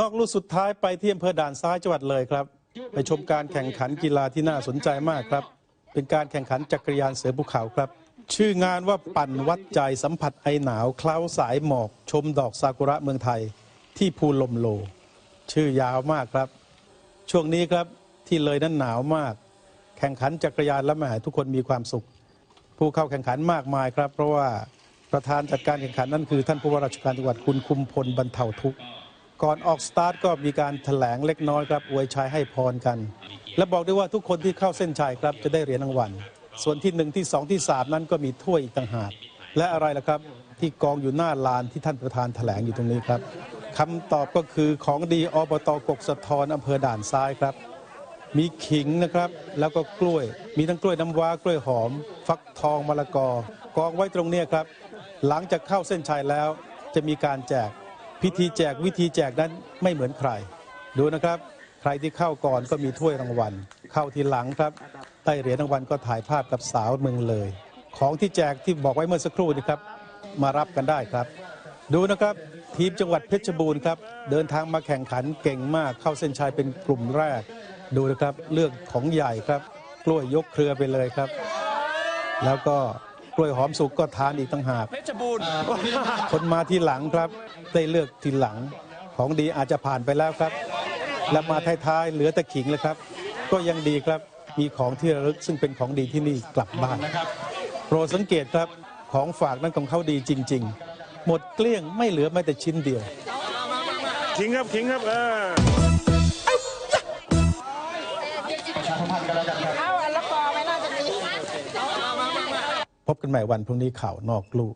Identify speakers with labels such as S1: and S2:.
S1: นอกลู่สุดท้ายไปที่อำเภอด่านซ้ายจังหวัดเลยครับ ไปชมการแข่งขันกีฬาที่น่าสนใจมากครับ เป็นการแข่งขันจักรยานเสือภูเขาครับ ชื่องานว่าปั่นวัดใจสัมผัสไอหนาวเคล้าสายหมอก ชมดอกซากุระเมืองไทย ที่ภูลมโล ชื่อยาวมากครับ ช่วงนี้ครับที่เลยนั้นหนาวมาก แข่งขันจักรยานและแหมทุกคนมีความสุข ผู้เข้าแข่งขันมากมายครับ เพราะว่าประธานจัดการแข่งขันนั่นคือท่านผู้ว่าราชการจังหวัดคุณคุมพลบรรเทาทุกข์ ก่อนออกสตาร์ทก็มีการแถลงเล็กน้อยครับอวยชัยให้พรกัน และบอกด้วยว่าทุกคนที่เข้าเส้นชัยครับจะได้เหรียญรางวัล ส่วนที่หนึ่งที่สองที่สามนั้นก็มีถ้วยอีกต่างหาก และอะไรล่ะครับที่กองอยู่หน้าลานที่ท่านประธานแถลงอยู่ตรงนี้ครับคำตอบก็คือของดีอบตกกสะทอนอำเภอด่านซ้ายครับ มีขิงนะครับ แล้วก็กล้วย มีทั้งกล้วยน้ำว้ากล้วยหอม ฟักทองมะละกอกองไว้ตรงเนี้ยครับ หลังจากเข้าเส้นชัยแล้วจะมีการแจก พิธีแจกวิธีแจกนั้นไม่เหมือนใคร ดูนะครับ ใครที่เข้าก่อนก็มีถ้วยรางวัล เข้าทีหลังครับได้เหรียญรางวัลก็ถ่ายภาพกับสาวเมืองเลย ของที่แจกที่บอกไว้เมื่อสักครู่นี้ครับมารับกันได้ครับ ดูนะครับทีมจังหวัดเพชรบูรณ์ครับเดินทางมาแข่งขันเก่งมากเข้าเส้นชัยเป็นกลุ่มแรก ดูนะครับเลือกของใหญ่ครับ กล้วยยกเครือไปเลยครับ แล้วก็ กล้วยหอมสุกก็ทานอีกต่างหาก
S2: เพชรบูรณ์
S1: คนมาทีหลังครับ ได้เลือกทีหลังของดีอาจจะผ่านไปแล้วครับ และมาท้ายๆเหลือแต่ขิงเลยครับ ก็ยังดีครับมีของที่ระลึกซึ่งเป็นของดีที่นี่กลับบ้านโปรดสังเกตครับของฝากนั้นของเขาดีจริง ๆ หมดเกลี้ยงไม่เหลือแม้แต่ชิ้นเดียว
S3: ขิงครับขิงครับเออ
S1: พบกันใหม่วันพรุ่งนี้ข่าวนอกลู่